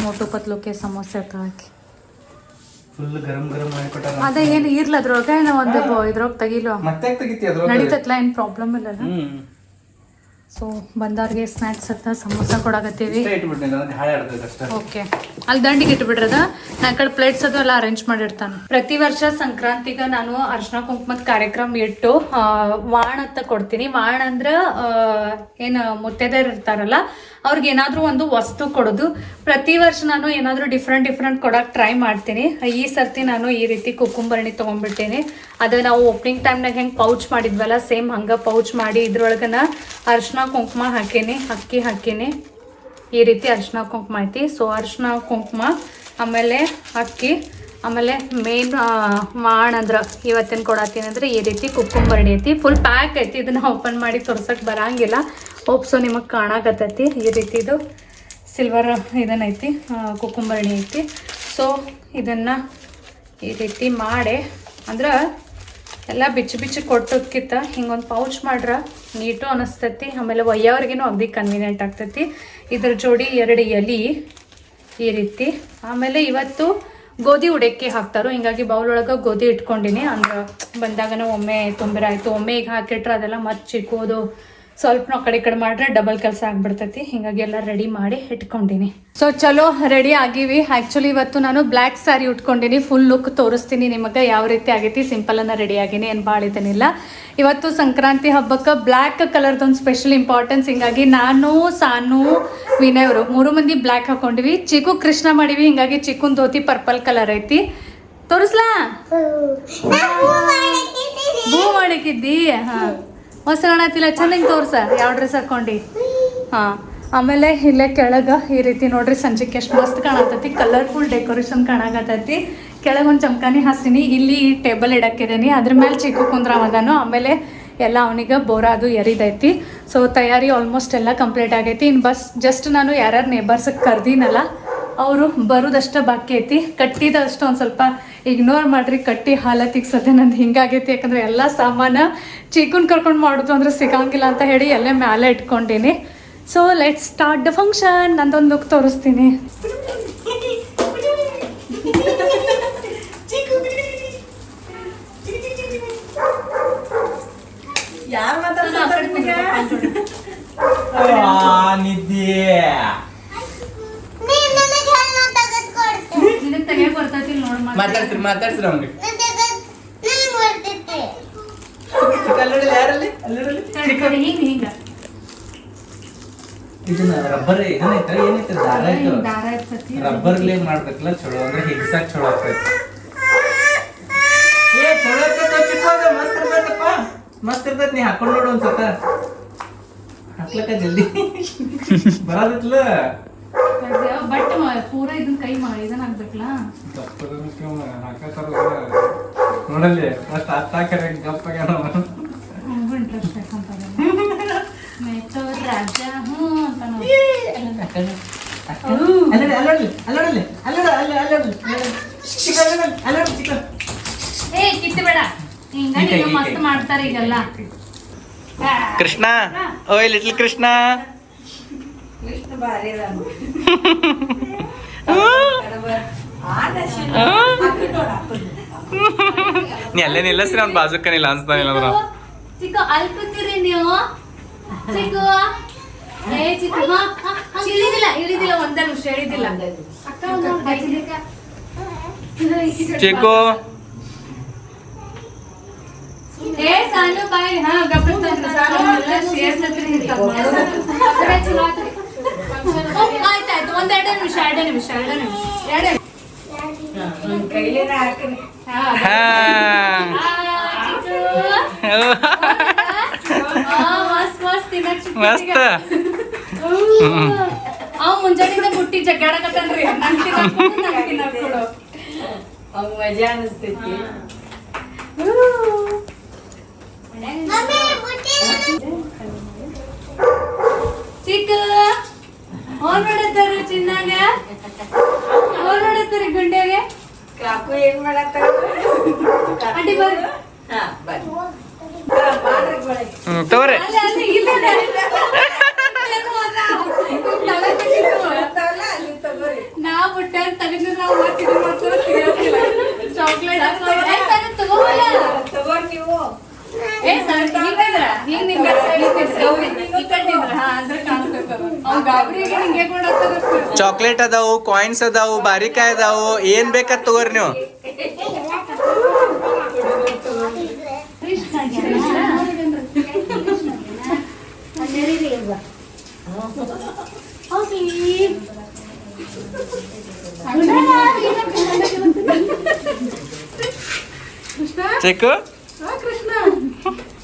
ಮೋಟು ಪತ್ಲೋಕೆ ಸಮೋಸೆ ಅಂತ ಹಾಕಿ. ಫುಲ್ ಗರಂ ಗರಂ ಮಾಡಿಕೊಟ್ಟಾರ ಅದ ಏನು ಇರ್ಲ ಅದ್ರೊಳಗೆ ಏನೋ ಒಂದು ಇದ್ರೊಳಗೆ ತೆಗಿಲು? ಮತ್ತೆ ತೆಗಿತಿ ಅದ್ರೊಳಗೆ? ನಡೀತತ್ಲ ಏನು ಪ್ರಾಬ್ಲಮ್ ಇಲ್ಲ ಹ್ಮ್. ಸೊ ಬಂದವ್ರಿಗೆ ಸ್ನ್ಯಾಕ್ಸ್ ಅಂತ ಸಮೋಸ ಕೊಡಾಕತ್ತೀವಿ. ಓಕೆ ಅಲ್ಲಿ ದಂಡಿಗೆ ಇಟ್ಬಿಡ್ರದ ನಾ ಕಡೆ ಪ್ಲೇಟ್ಸ್ ಅದು ಎಲ್ಲ ಅರೇಂಜ್ ಮಾಡಿರ್ತಾನೆ. ಪ್ರತಿ ವರ್ಷ ಸಂಕ್ರಾಂತಿಗ ನಾನು ಅರ್ಶನ ಕುಂಕುಮದ ಕಾರ್ಯಕ್ರಮ ಇಟ್ಟು ವಾಣ ಅಂತ ಕೊಡ್ತೀನಿ. ವಾಣ ಅಂದ್ರ ಏನು ಏನ್ ಮುತ್ತೈದೆಯರ್ ಇರ್ತಾರಲ್ಲ ಅವ್ರಿಗೆ ಏನಾದರೂ ಒಂದು ವಸ್ತು ಕೊಡೋದು. ಪ್ರತಿ ವರ್ಷ ನಾನು ಏನಾದರೂ ಡಿಫ್ರೆಂಟ್ ಡಿಫ್ರೆಂಟ್ ಕೊಡಕ್ ಟ್ರೈ ಮಾಡ್ತೀನಿ. ಈ ಸರ್ತಿ ನಾನು ಈ ರೀತಿ ಕುಕ್ಕುಂಬರಣಿ ತೊಗೊಂಡ್ಬಿಟ್ಟೇನೆ. ಅದೇ ನಾವು ಓಪನಿಂಗ್ ಟೈಮ್ನಾಗ ಹೆಂಗೆ ಪೌಚ್ ಮಾಡಿದ್ವಲ್ಲ ಸೇಮ್ ಹಂಗ ಪೌಚ್ ಮಾಡಿ ಇದ್ರೊಳಗನ ಅರ್ಶನ ಕುಂಕುಮ ಹಾಕೇನಿ, ಅಕ್ಕಿ ಹಾಕೇನಿ. ಈ ರೀತಿ ಅರ್ಶಿನ ಕುಂಕುಮ ಐತಿ. ಸೊ ಅರ್ಶಿನ ಕುಂಕುಮ, ಆಮೇಲೆ ಅಕ್ಕಿ. ಆಮೇಲೆ ಮೇನ್ ಮಾಡಂದ್ರೆ ಇವತ್ತಿನ ಕೊಡತ್ತೀನಿ ಅಂದ್ರೆ ಈ ರೀತಿ ಕುಕ್ಕುಂಬರ್ಣಿ ಐತಿ. ಫುಲ್ ಪ್ಯಾಕ್ ಐತಿ. ಇದನ್ನ ಓಪನ್ ಮಾಡಿ ತೋರ್ಸಕ್ ಬರಂಗಿಲ್ಲ. ಹೋಪ್ಸು ನಿಮಗೆ ಕಾಣಕತ್ತೈತಿ. ಈ ರೀತಿದು ಸಿಲ್ವರ್ ಇದನ್ನೈತಿ. ಕುಕ್ಕುಂಬರ್ಣಿ ಐತಿ. ಸೊ ಇದನ್ನ ಈ ರೀತಿ ಮಾಡಿ. ಅಂದ್ರೆ ಎಲ್ಲ ಬಿಚ್ಚು ಬಿಚ್ಚು ಕೊಟ್ಟೋದ್ಕಿಂತ ಹಿಂಗೊಂದು ಪೌಚ್ ಮಾಡ್ರ ನೀಟು ಅನಿಸ್ತೈತಿ. ಆಮೇಲೆ ಒಯ್ಯವ್ರಿಗೇನು ಅಗ್ದಿ ಕನ್ವೀನಿಯೆಂಟ್ ಆಗ್ತೈತಿ. ಇದ್ರ ಜೋಡಿ ಎರಡು ಎಲೆ ಈ ರೀತಿ. ಆಮೇಲೆ ಇವತ್ತು ಗೋಧಿ ಉಡಕ್ಕೆ ಹಾಕ್ತಾರೋ, ಹಿಂಗಾಗಿ ಬೌಲ್ ಒಳಗೆ ಗೋಧಿ ಇಟ್ಕೊಂಡಿನಿ. ಅಂದ್ರೆ ಬಂದಾಗನ ಒಮ್ಮೆ ತೊಂದರೆ ಆಯಿತು. ಒಮ್ಮೆ ಈಗ ಹಾಕಿಟ್ರೆ ಅದೆಲ್ಲ ಮತ್ತೆ ಚಿಕ್ಕೋದು ಸ್ವಲ್ಪ ನಾವು ಕಡೆ ಈ ಕಡೆ ಮಾಡ್ರೆ ಡಬಲ್ ಕೆಲಸ ಆಗ್ಬಿಡ್ತೈತಿ. ಹಿಂಗಾಗಿ ಎಲ್ಲ ರೆಡಿ ಮಾಡಿ ಇಟ್ಕೊಂಡಿನಿ. ಸೊ ಚಲೋ ರೆಡಿ ಆಗಿವಿ. ಆ್ಯಕ್ಚುಲಿ ಇವತ್ತು ನಾನು ಬ್ಲ್ಯಾಕ್ ಸ್ಯಾರಿ ಉಟ್ಕೊಂಡಿನಿ. ಫುಲ್ ಲುಕ್ ತೋರಿಸ್ತೀನಿ ನಿಮಗೆ ಯಾವ ರೀತಿ ಆಗೈತಿ. ಸಿಂಪಲ್ ಅನ್ನ ರೆಡಿ ಆಗಿನಿ. ಏನು ಭಾಳ ಇದನ್ನಿಲ್ಲ ಇವತ್ತು ಸಂಕ್ರಾಂತಿ ಹಬ್ಬಕ್ಕೆ ಬ್ಲ್ಯಾಕ್ ಕಲರ್ದೊಂದು ಸ್ಪೆಷಲ್ ಇಂಪಾರ್ಟೆನ್ಸ್ ಹಿಂಗಾಗಿ ನಾನು ಸಾನು ವಿನಯ್ ಅವರು ಮೂರು ಮಂದಿ ಬ್ಲ್ಯಾಕ್ ಹಾಕೊಂಡಿವಿ. ಚಿಕ್ಕು ಕೃಷ್ಣ ಮಾಡಿವಿ. ಹಿಂಗಾಗಿ ಚಿಕ್ಕನ್ ಧೋತಿ ಪರ್ಪಲ್ ಕಲರ್ ಐತಿ. ತೋರಿಸ್ಲಾ? ಹೂ ಮಾಡಿಕಿದ್ದಿ ಹಾ. ಹೊಸ ಕಾಣತಿಲ್ಲ ಚೆನ್ನಾಗಿ ತೋರ್ಸ. ಯಾವ ಡ್ರೆಸ್ ಹಾಕೊಂಡಿ? ಹಾಂ. ಆಮೇಲೆ ಇಲ್ಲೇ ಕೆಳಗೆ ಈ ರೀತಿ ನೋಡ್ರಿ ಸಂಜೆಗೆ ಎಷ್ಟು ಮಸ್ತ್ ಕಾಣತೈತಿ ಕಲರ್ಫುಲ್ ಡೆಕೋರೇಷನ್ ಕಾಣಕತ್ತೈತಿ. ಕೆಳಗೆ ಒಂದು ಚಮಕಾನಿ ಹಾಸಿನಿ ಇಲ್ಲಿ ಟೇಬಲ್ ಇಡಕ್ಕಿದ್ದೀನಿ ಅದ್ರ ಮೇಲೆ ಚಿಕ್ಕ ಕುಂದ್ರವದಾನು ಆಮೇಲೆ ಎಲ್ಲ ಅವನಿಗೆ ಬೋರ ಅದು ಎರಿದೈತಿ. ಸೊ ತಯಾರಿ ಆಲ್ಮೋಸ್ಟ್ ಎಲ್ಲ ಕಂಪ್ಲೀಟ್ ಆಗೈತಿ. ಇನ್ನು ಬಸ್ ಜಸ್ಟ್ ನಾನು ಯಾರ್ಯಾರು ನೇಬರ್ಸಿಗೆ ಕರ್ದಿನಲ್ಲ, ಅವರು ಬರೋದಷ್ಟೇ ಬಾಕಿ ಐತಿ. ಕಟ್ಟಿದಷ್ಟು ಒಂದು ಸ್ವಲ್ಪ ಇಗ್ನೋರ್ ಮಾಡ್ರಿ ಕಟ್ಟಿ ಹಾಲತ್ತಿಗೆ ಸದ್ಯ ನಂದು ಹಿಂಗಾಗೈತಿ. ಯಾಕಂದ್ರೆ ಎಲ್ಲ ಸಾಮಾನು ಚಿಕನ್ ಕರ್ಕೊಂಡು ಮಾಡೋದು ಅಂದ್ರೆ ಸಿಗಂಗಿಲ್ಲ ಅಂತ ಹೇಳಿ ಎಲ್ಲೇ ಮ್ಯಾಲೆ ಇಟ್ಕೊಂಡೀನಿ. So let start the function ನಂದೊಂದು ಲುಕ್ ತೋರಿಸ್ತೀನಿ. ನಿದ್ದೆ ನೀನ್ ಮಾತಾಡ್ಸ್ರಿ ಮಾತಾಡ್ಸ್ರಿ ಅವ್ನಿಗೆ. ಯಾರಲ್ಲಿ? ಇದನ್ನ ರಬ್ಬರ್ ಏನೈತೆ ಏನೈತೆ ದಾರ ಐತೆ ಇರ್ತೈತಿ ರಬ್ಬರ್ಲೆ ಮಾಡ್ಬೇಕಲ್ಲ ಚಲೋ ಅಂದ್ರೆ ಹಿಗ್ಸಾಕ್ ಚಲೋ ಆಗ್ತೈತಿ. ಏ ಚಲೋ ಆಗ್ತೈತೆ ಚಿಕ್ಕವಾಗ ಮಸ್ತ್ ಇರ್ತೈತಪ್ಪ. ಮಸ್ತ್ ಇರ್ತೈತಿ ನೀ ಹಾಕೊಂಡ್ ನೋಡು ಒಂದ್ಸತ ಹಾಕ್ಲಕ್ಕ ಜಲ್ದಿ. ಬರೋದಿತ್ಲ? ಬಟ್ ಪೂರ ಇದನ್ನ ಕೈ ಮಾಡಿ ಇದನ್ನ ಹಾಕ್ಬೇಕಲ್ಲ? ನೋಡಲ್ಲಿ ಫಸ್ಟ್ ಹಂಗೂ ಇಂಟ್ರೆಸ್ಟ್ ಮೇಚೋರ್ ರಾಜ ಹ್ಞೂ ಅಂತ ಏ! ಹಿಂಗ ಮಸ್ತ್ ಮಾಡ್ತಾರೆ ಈಗೆಲ್ಲ. ಕೃಷ್ಣ ಓಯ್ ಲಿಟ್ಲ್ ಕೃಷ್ಣ. ನೀ ಅಲ್ಲೇ ನಿಲ್ಲಸ್ರಿ ಅವ್ನ ಬಾಜುಕ್ಕ ನಿಲ್ಲ ಅನ್ಸ್ತಾನಿಲ್ಲ ಅಂದ್ರ. ಚಿಕ್ಕ ಅಲ್ಲಿ ಕೂತೀರಿ ನೀವು. ಚಿಕ್ಕ. ಏ ಚಿಕ್ಕ ಇಳಿದಿಲ್ಲ ಇಳಿದಿಲ್ಲ ಒಂದೇ ನಿಮಿಷ ಇಳಿದಿಲ್ಲ. ಚಿಕ್ಕ. ಏ ಸಾನು ಬಾಯ್ ಹಾ ಗಪ್ಪ ಸಾಲು ಶೇರ್ಸ್ ಹತ್ರ ನಿಂತಮ್ಮ. ಸರಿ, ಚಲೋ ಆತ್ರಿ. ಹ್ಮ್, ಆಯ್ತಾಯ್ತು ಒಂದ್ ಎರಡೇ ನಿಮಿಷ ಎರಡೇ ನಿಮಿಷ ಎರಡೇ ನಿಮಿಷ ಎರಡೇ ಹಾ, ಹಾ ಆ, ಚಿಕ್ಕು. ಆ, ಮಸ್ತ್. ಅವ್ ಮುಂಜಾನಿಂದ ಬುಟ್ಟಿ ಜಗ್ಗಾಡಕತ್ತನ್ರಿ ನನ್ ತಿನ್ನಕ್ ಕೊಡು, ತಿನ್ನಕ್ ಮಜಾ ಅನಿಸ್ತೈತಿ ಮಮ್ಮಿ ಬುಟ್ಟಿ ಚಿಕ್ಕ ಅವ್ರ್ ನೋಡತ್ತಾರ ಚಿನ್ನಾಗ ಅವ್ರ್ ನೋಡತ್ತಾರ ಗುಂಡ್ಯಾಗ ಕಾಕು ಏನ್ ಅಡ್ಡಿ ಬರ್ರಿ ಹಾ ಬರ್ರಿ. ಹ್ಮ್ ತಗೋರಿ. ನಾವ್ ಬಿಟ್ಟ ನಾವು ಮತ್ತೆ. ಚಾಕ್ಲೇಟ್. ಏ, ಸರಿ, ತಗೋರಿ ನೀವು ಏ, ಸರಿ, ಹಿಂಗಿದ್ರ? ಹಿಂಗ್ ನಿಂಗೆ ಸರಿ ಗೌರಿ, ಈ ಕಡೆ ನಿಂದ್ರ. ಹಾ, ಅಂದ್ರೆ ಕಾಣಿಸ್ತೈತೆ ಅದು. ಅವ್ನ್ ಗಾಬ್ರಿಗೆ ಹಿಂಗೆ ಕೊಡತ್ತಾರ ಚಾಕ್ಲೇಟ್ ಅದಾವು ಕಾಯಿನ್ಸ್ ಅದಾವು ಬಾರಿಕಾಯಿ ಅದಾವು ಏನ್ ಬೇಕಾದ್ ತಗೋರಿ ನೀವು ಚಿಕ್ಕು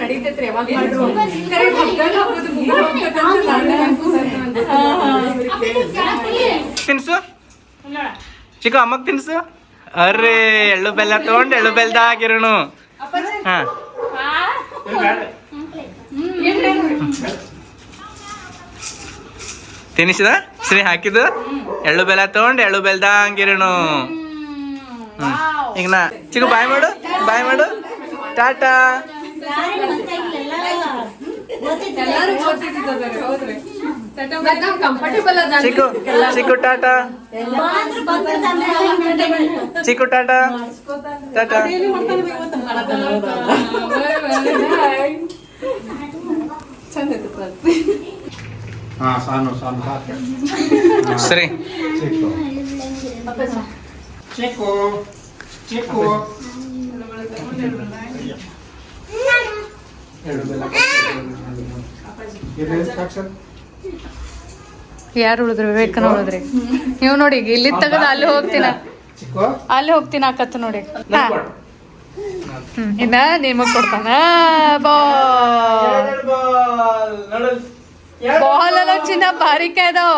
ನಡೀತೈತ್ರಿ, ಯಾವಾಗ ಮಾಡ್ರು. ತಿನ್ಸು? ಚಿಕ್ಕ ಅಮ್ಮಗ್ ತಿನ್ಸು? ಅರ್ರೇ ಎಳ್ಳು ಬೆಲ್ಲ ತಗೊಂಡ್ ಎಳ್ಳು ಬೆಲ್ಲದ ಹಾ. ತಿನ್ನಿಸಿದ ಶ್ರೀ ಹಾಕಿದ್ದು? ಎಳ್ಳು ಬೆಲ್ಲ ತಗೊಂಡ್ ಎಳ್ಳು ಬೆಲ್ದಂಗಿರೋನು ಈಗ ನಾ ಚಿಕ್ಕ ಬಾಯ್ ಮಾಡು ಬಾಯ್ ಮಾಡು. ಟಾಟಾ. ಚಿಕ್ಕು ಚಿಕ್ಕು ಟಾಟಾ. ಚಿಕ್ಕು ಟಾಟಾ. ಟಾಟಾ. ಹಾ ಸಾನು ಸಾನು ಹಾಕಿ ಸರಿ. ಚಿಕ್ಕು. ಚಿಕ್ಕು. ಎರಡು ಬೆಲ್ಲ ಇದು ಯಾರು ಉಳಿದ್ರಿ? ವಿವೇಕನ ಉಳಿದ್ರಿ. ನೀವು ನೋಡಿ ಇಲ್ಲಿ ತಗದ ಅಲ್ಲಿ ಹೋಗ್ತೀನ. ಅಲ್ಲಿ ಹೋಗ್ತೀನಿ ಆಕತ್ತು ನೋಡಿ. ಇನ್ನ ನಿಮಗ್ ಕೊಡ್ತಾನ. ಬಾಲ್. ಅಲ್ಲ ಬಾಲ್ ಬಾಲ್ ಎಲ್ಲ ಚಿನ್ನ ಬಾರಿಕೆ ಅದಾವ.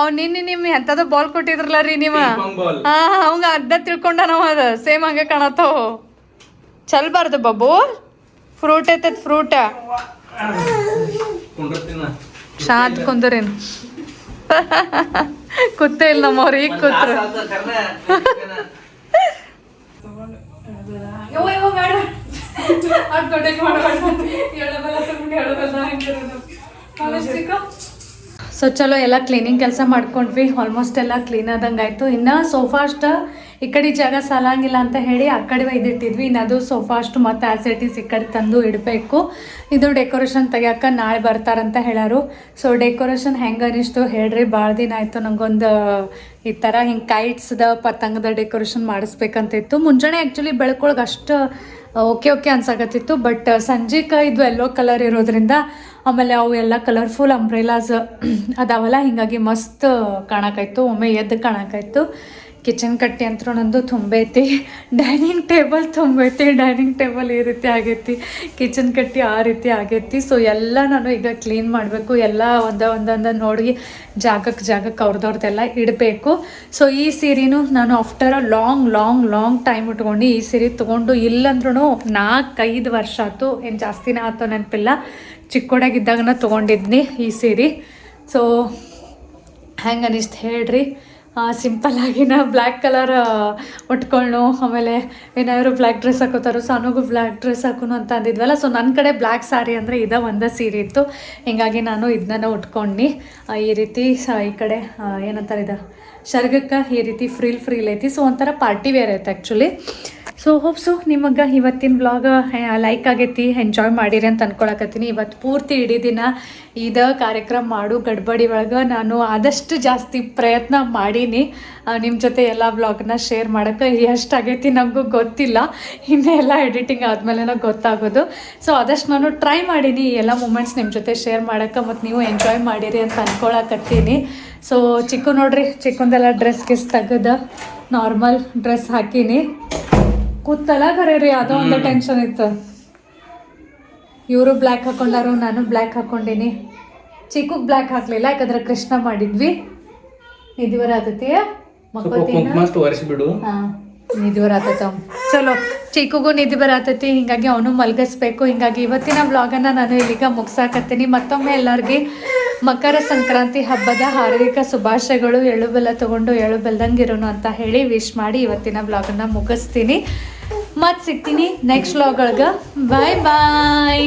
ಅವ್ ನಿನ್ನೆ ನಿಮ್ ಎಂತದ ಬಾಲ್ ಕೊಟ್ಟಿದ್ರಲ್ಲ ರೀ ನೀವ? pong ಹಾ ಅವಂಗ ಅರ್ಧ ತಿಳ್ಕೊಂಡ ನಾವ್ ಅದ. ಸೇಮ್ ಹಂಗೆ ಕಾಣತ್ತವ. ಚಲ್ಬಾರ್ದು ಬಾಬು ಫ್ರೂಟ್ ಐತದ ಫ್ರೂಟ್? ಶಾಂತ ಕುಂದ್ರೇನ್. ಕೂತೇ ಇಲ್ಲ ನಮ್ಮವ್ರು ಈಗ ಕೂತ್ರು. ಸೊ ಚಲೋ ಎಲ್ಲ ಕ್ಲೀನಿಂಗ್ ಕೆಲಸ ಮಾಡ್ಕೊಂಡ್ವಿ. ಆಲ್ಮೋಸ್ಟ್ ಎಲ್ಲ ಕ್ಲೀನ್ ಆದಂಗೆ ಆಯಿತು ಇನ್ನು ಸೋಫಾ ಅಷ್ಟ ಈ ಕಡೆ ಜಾಗ ಸಾಲಂಗಿಲ್ಲ ಅಂತ ಹೇಳಿ ಆ ಕಡೆ ಒಯ್ದಿಟ್ಟಿದ್ವಿ. ಇನ್ನು ಅದು ಸೋಫಾ ಅಷ್ಟು ಮತ್ತು ಆ್ಯಸಿಟೀಸ್ ಈ ಕಡೆ ತಂದು ಇಡಬೇಕು. ಇದು ಡೆಕೋರೇಷನ್ ತೆಗಿಯಕ್ಕೆ ನಾಳೆ ಬರ್ತಾರಂತ ಹೇಳಾರು. ಸೊ ಡೆಕೋರೇಷನ್ ಹೆಂಗೆ ಅನಿಸ್ತು ಹೇಳ್ರಿ? ಭಾಳ ದಿನ ಆಯಿತು ನಂಗೊಂದು ಈ ಥರ ಹಿಂಗೆ ಕೈಟ್ಸ್ದ ಪತಂಗದ ಡೆಕೋರೇಷನ್ ಮಾಡಿಸ್ಬೇಕಂತಿತ್ತು. ಮುಂಜಾನೆ ಆ್ಯಕ್ಚುಲಿ ಬೆಳ್ಕೊಳಗೆ ಅಷ್ಟು ಓಕೆ ಓಕೆ ಅನ್ಸಾಕತ್ತಿತ್ತು. ಬಟ್ ಸಂಜೆಗೆ ಇದು ಎಲ್ಲೋ ಕಲರ್ ಇರೋದ್ರಿಂದ ಆಮೇಲೆ ಅವು ಎಲ್ಲ ಕಲರ್ಫುಲ್ ಅಂಬ್ರೆಲಾಸ್ ಅದಾವಲ್ಲ, ಹಿಂಗಾಗಿ ಮಸ್ತ್ ಕಾಣಕಾಯ್ತು ಒಮ್ಮೆ ಎದ್ದು ಕಾಣಕಾಯ್ತು ಕಿಚನ್ ಕಟ್ಟಿ ಅಂತೂ ನಂದು ತುಂಬೈತಿ. ಡೈನಿಂಗ್ ಟೇಬಲ್ ತುಂಬೈತಿ. ಡೈನಿಂಗ್ ಟೇಬಲ್ ಈ ರೀತಿ ಆಗೈತಿ. ಕಿಚನ್ ಕಟ್ಟಿ ಆ ರೀತಿ ಆಗೈತಿ. ಸೊ ಎಲ್ಲ ನಾನು ಈಗ ಕ್ಲೀನ್ ಮಾಡಬೇಕು. ಎಲ್ಲ ಒಂದ ಒಂದೊಂದ ನೋಡಿ ಜಾಗಕ್ಕೆ ಜಾಗಕ್ಕೆ ಅವ್ರದವ್ರದ್ದೆಲ್ಲ ಇಡಬೇಕು. ಸೊ ಈ ಸೀರೆನೂ ನಾನು after a long long long time ಇಟ್ಕೊಂಡು ಈ ಸೀರೆ ತೊಗೊಂಡು ಇಲ್ಲಂದ್ರೂ ನಾಲ್ಕೈದು ವರ್ಷ ಆಯ್ತು. ಏನು ಜಾಸ್ತಿನೇ ಆಯ್ತು ನೆನಪಿಲ್ಲ. ಚಿಕ್ಕೋಡಾಗಿದ್ದಾಗನ ತೊಗೊಂಡಿದ್ನಿ ಈ ಸೀರೆ. ಸೊ ಹೆಂಗೆ ಅನಿಸ್ತು ಹೇಳ್ರಿ? ಸಿಂಪಲ್ ನಾನು ಬ್ಲ್ಯಾಕ್ ಕಲರ್ ಉಟ್ಕೊಳ್ಳೋ ಆಮೇಲೆ ಏನಾದ್ರು ಬ್ಲ್ಯಾಕ್ ಡ್ರೆಸ್ ಹಾಕೋತಾರೋ. ನನಗೂ ಬ್ಲ್ಯಾಕ್ ಡ್ರೆಸ್ ಹಾಕೋನು ಅಂತ ಅಂದಿದ್ವಲ್ಲ. ಸೊ ನನ್ನ ಕಡೆ ಬ್ಲ್ಯಾಕ್ ಸಾರಿ ಅಂದರೆ ಇದ ಒಂದೇ ಸೀರೆ ಇತ್ತು. ಹಿಂಗಾಗಿ ನಾನು ಇದನ್ನ ಉಟ್ಕೊಂಡು ಈ ರೀತಿ ಸ ಈ ಕಡೆ ಏನಂತಾರೆ ಇದು? ಶರ್ಗಕ್ಕೆ ಈ ರೀತಿ ಫ್ರೀಲ್ ಫ್ರೀಲ್ ಐತಿ. ಸೊ ಒಂಥರ ಪಾರ್ಟಿ ವೇರ್ ಐತೆ ಆ್ಯಕ್ಚುಲಿ ಸೊ ಹೋಪ್ಸು ನಿಮಗೆ ಇವತ್ತಿನ ಬ್ಲಾಗ್ ಲೈಕ್ ಆಗೈತಿ ಎಂಜಾಯ್ ಮಾಡಿರಿ ಅಂತ ಅಂದ್ಕೊಳಕತ್ತೀನಿ ಇವತ್ತು ಪೂರ್ತಿ ಇಡೀ ದಿನ ಇದ ಕಾರ್ಯಕ್ರಮ ಮಾಡು, ಗಡ್ಬಡಿ ಒಳಗೆ ನಾನು ಆದಷ್ಟು ಜಾಸ್ತಿ ಪ್ರಯತ್ನ ಮಾಡೀನಿ. ನಿಮ್ಮ ಜೊತೆ ಎಲ್ಲ ವ್ಲಾಗ್ನ ಶೇರ್ ಮಾಡೋಕ್ಕೆ ಎಷ್ಟಾಗೈತಿ ನಮಗೂ ಗೊತ್ತಿಲ್ಲ. ಇನ್ನೇ ಎಲ್ಲ ಎಡಿಟಿಂಗ್ ಆದಮೇಲೆ ಗೊತ್ತಾಗೋದು. ಸೊ ಆದಷ್ಟು ನಾನು ಟ್ರೈ ಮಾಡೀನಿ ಈ ಎಲ್ಲ ಮೂಮೆಂಟ್ಸ್ ನಿಮ್ಮ ಜೊತೆ ಶೇರ್ ಮಾಡೋಕ್ಕೆ ಮತ್ತು ನೀವು ಎಂಜಾಯ್ ಮಾಡಿರಿ ಅಂತ ಅಂದ್ಕೊಳಕತ್ತೀನಿ ಸೊ ಚಿಕ್ಕು ನೋಡ್ರಿ, ಚಿಕ್ಕಂದೆಲ್ಲ ಡ್ರೆಸ್ ಗಿಸ್ ತೆಗೆದು. Normal dress ಹಾಕೀನಿ. ಕೂತಲ್ಲ ಖರೆ ರೀ ಅದೋ ಒಂದು ಟೆನ್ಷನ್ ಇತ್ತು. ಇವರು ಬ್ಲ್ಯಾಕ್ ಹಾಕೊಂಡಾರು ನಾನು ಬ್ಲ್ಯಾಕ್ ಹಾಕೊಂಡೀನಿ. ಚಿಕ್ಕಕ್ಕೆ ಬ್ಲ್ಯಾಕ್ ಹಾಕ್ಲಿಲ್ಲ ಯಾಕಂದ್ರೆ ಕೃಷ್ಣ ಮಾಡಿದ್ವಿ. ನಿಧಿವರ ಆತತಿ ಮಕ್ಕೋತೀನ. ಹಾ ನಿಧಿ ಬರ ಚಲೋ ಚಿಕ್ಕಗೂ ನಿಧಿ ಬರತೈತಿ ಹಿಂಗಾಗಿ ಅವನು ಮಲಗಿಸ್ಬೇಕು. ಹಿಂಗಾಗಿ ಇವತ್ತಿನ ವ್ಲಾಗನ್ನ ನಾನು ಇಲ್ಲಿಗ ಮುಗ್ಸಾಕತ್ತೀನಿ. ಮತ್ತೊಮ್ಮೆ ಎಲ್ಲರಿಗೆ ಮಕರ ಸಂಕ್ರಾಂತಿ ಹಬ್ಬದ ಹಾರ್ದಿಕ ಶುಭಾಶಯಗಳು ಎಳುಬೆಲ್ಲ ತಗೊಂಡು ಎಳ್ಳು ಬೆಲ್ದಂಗಿರೋನು ಅಂತ ಹೇಳಿ ವಿಶ್ ಮಾಡಿ ಇವತ್ತಿನ ಬ್ಲಾಗನ್ನು ಮುಗಿಸ್ತೀನಿ. ಮತ್ತೆ ಸಿಗ್ತೀನಿ ನೆಕ್ಸ್ಟ್ ಬ್ಲಾಗ್ ಒಳಗ. ಬಾಯ್ ಬಾಯ್